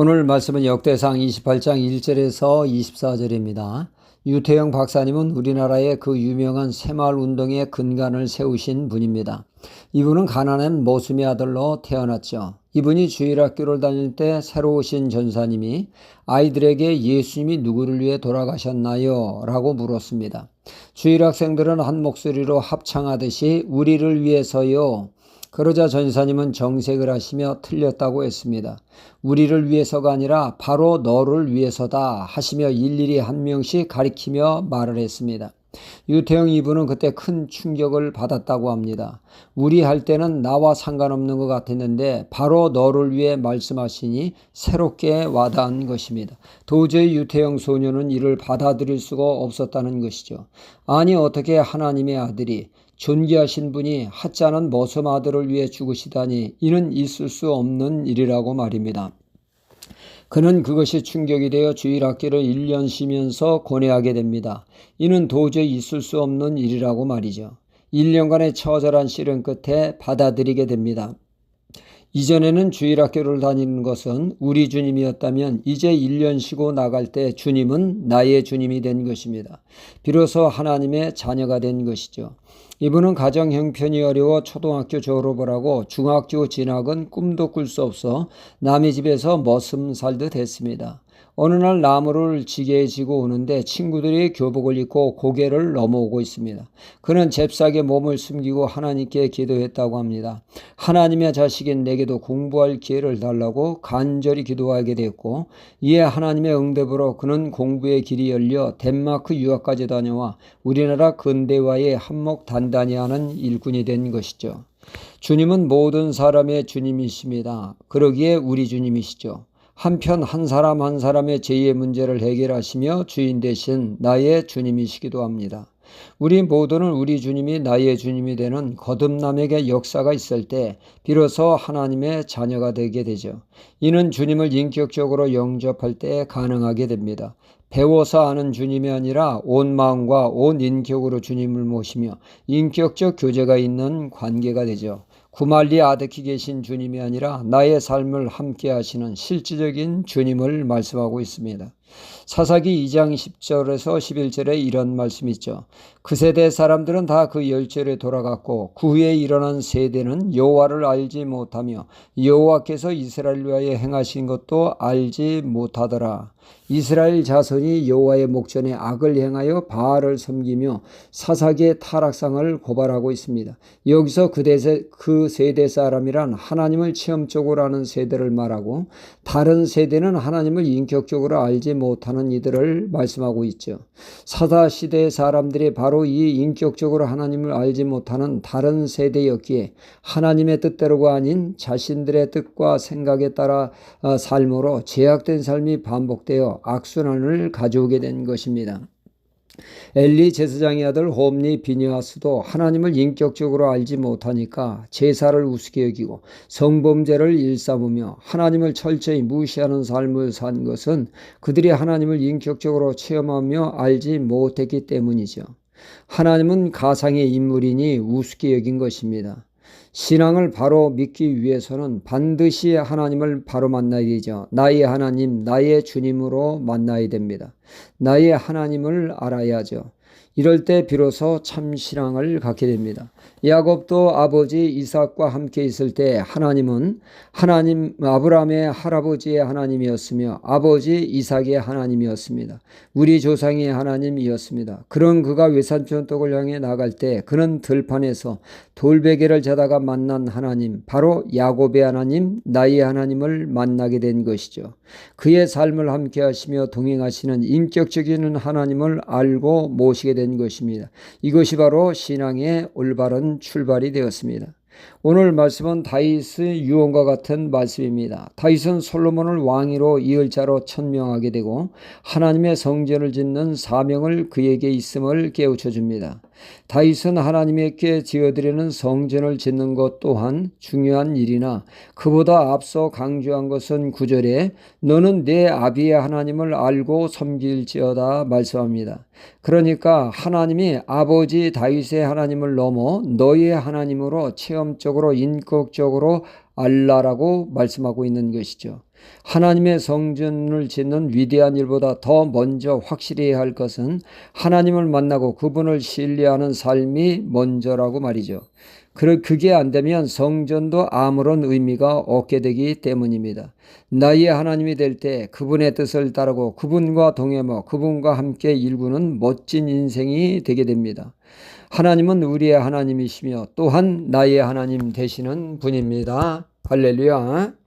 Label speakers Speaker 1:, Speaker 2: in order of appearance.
Speaker 1: 오늘 말씀은 역대상 28장 1절에서 24절입니다. 유태영 박사님은 우리나라의 그 유명한 새마을 운동의 근간을 세우신 분입니다. 이분은 가난한 모순의 아들로 태어났죠. 이분이 주일학교를 다닐 때 새로 오신 전사님이 아이들에게 예수님이 누구를 위해 돌아가셨나요? 라고 물었습니다. 주일학생들은 한 목소리로 합창하듯이 우리를 위해서요. 그러자 전사님은 정색을 하시며 틀렸다고 했습니다. 우리를 위해서가 아니라 바로 너를 위해서다 하시며 일일이 한 명씩 가리키며 말을 했습니다. 유태영 이분은 그때 큰 충격을 받았다고 합니다. 우리 할 때는 나와 상관없는 것 같았는데 바로 너를 위해 말씀하시니 새롭게 와닿은 것입니다. 도저히 유태영 소녀는 이를 받아들일 수가 없었다는 것이죠. 아니 어떻게 하나님의 아들이 존귀하신 분이 하찮은 모섬 아들을 위해 죽으시다니 이는 있을 수 없는 일이라고 말입니다. 그는 그것이 충격이 되어 주일학기를 1년 쉬면서 고뇌하게 됩니다. 이는 도저히 있을 수 없는 일이라고 말이죠. 1년간의 처절한 시련 끝에 받아들이게 됩니다. 이전에는 주일학교를 다니는 것은 우리 주님이었다면 이제 1년 쉬고 나갈 때 주님은 나의 주님이 된 것입니다. 비로소 하나님의 자녀가 된 것이죠. 이분은 가정 형편이 어려워 초등학교 졸업을 하고 중학교 진학은 꿈도 꿀 수 없어 남의 집에서 머슴 살듯 했습니다. 어느 날 나무를 지게 지고 오는데 친구들이 교복을 입고 고개를 넘어오고 있습니다. 그는 잽싸게 몸을 숨기고 하나님께 기도했다고 합니다. 하나님의 자식인 내게도 공부할 기회를 달라고 간절히 기도하게 되었고 이에 하나님의 응답으로 그는 공부의 길이 열려 덴마크 유학까지 다녀와 우리나라 근대화에 한몫 단단히 하는 일꾼이 된 것이죠. 주님은 모든 사람의 주님이십니다. 그러기에 우리 주님이시죠. 한편 한 사람 한 사람의 죄의 문제를 해결하시며 주인 대신 나의 주님이시기도 합니다. 우리 모두는 우리 주님이 나의 주님이 되는 거듭남에게 역사가 있을 때 비로소 하나님의 자녀가 되게 되죠. 이는 주님을 인격적으로 영접할 때 가능하게 됩니다. 배워서 아는 주님이 아니라 온 마음과 온 인격으로 주님을 모시며 인격적 교제가 있는 관계가 되죠. 구말리 아득히 계신 주님이 아니라 나의 삶을 함께 하시는 실질적인 주님을 말씀하고 있습니다. 사사기 2장 10절에서 11절에 이런 말씀이 있죠. 그 세대 사람들은 다 그 열절에 돌아갔고 그 후에 일어난 세대는 여호와를 알지 못하며 여호와께서 이스라엘 위하여 행하신 것도 알지 못하더라. 이스라엘 자손이 여호와의 목전에 악을 행하여 바알을 섬기며 사사기의 타락상을 고발하고 있습니다. 여기서 그, 대세, 그 세대 사람이란 하나님을 체험적으로 아는 세대를 말하고 다른 세대는 하나님을 인격적으로 알지 못하는 이들을 말씀하고 있죠. 사다 시대의 사람들이 바로 이 인격적으로 하나님을 알지 못하는 다른 세대였기에 하나님의 뜻대로가 아닌 자신들의 뜻과 생각에 따라 어, 삶으로 제약된 삶이 반복되어 악순환을 가져오게 된 것입니다. 엘리 제사장의 아들 홈리 비니아스도 하나님을 인격적으로 알지 못하니까 제사를 우습게 여기고 성범죄를 일삼으며 하나님을 철저히 무시하는 삶을 산 것은 그들이 하나님을 인격적으로 체험하며 알지 못했기 때문이죠. 하나님은 가상의 인물이니 우습게 여긴 것입니다. 신앙을 바로 믿기 위해서는 반드시 하나님을 바로 만나야 되죠. 나의 하나님, 나의 주님으로 만나야 됩니다. 나의 하나님을 알아야죠. 이럴 때 비로소 참 신앙을 갖게 됩니다. 야곱도 아버지 이삭과 함께 있을 때 하나님은 하나님 아브라함의 할아버지의 하나님이었으며 아버지 이삭의 하나님이었습니다. 우리 조상의 하나님이었습니다. 그런 그가 외산촌 떡을 향해 나갈 때 그는 들판에서 돌베개를 자다가 만난 하나님 바로 야곱의 하나님 나의 하나님을 만나게 된 것이죠. 그의 삶을 함께 하시며 동행하시는 인격적인 하나님을 알고 모시 게 된 것입니다. 이것이 바로 신앙의 올바른 출발이 되었습니다. 오늘 말씀은 다윗의 유언과 같은 말씀입니다. 다윗은 솔로몬을 왕위로 이을 자로 천명하게 되고 하나님의 성전을 짓는 사명을 그에게 있음을 깨우쳐 줍니다. 다윗은 하나님께 지어드리는 성전을 짓는 것 또한 중요한 일이나 그보다 앞서 강조한 것은 구절에 너는 내 아비의 하나님을 알고 섬길지어다 말씀합니다. 그러니까 하나님이 아버지 다윗의 하나님을 넘어 너의 하나님으로 체험적으로 인격적으로 알라라고 말씀하고 있는 것이죠. 하나님의 성전을 짓는 위대한 일보다 더 먼저 확실히 해야 할 것은 하나님을 만나고 그분을 신뢰하는 삶이 먼저라고 말이죠. 그- 그게 안 되면 성전도 아무런 의미가 없게 되기 때문입니다. 나의 하나님이 될 때 그분의 뜻을 따르고 그분과 동행하며 그분과 함께 일구는 멋진 인생이 되게 됩니다. 하나님은 우리의 하나님이시며 또한 나의 하나님 되시는 분입니다. 할렐루야.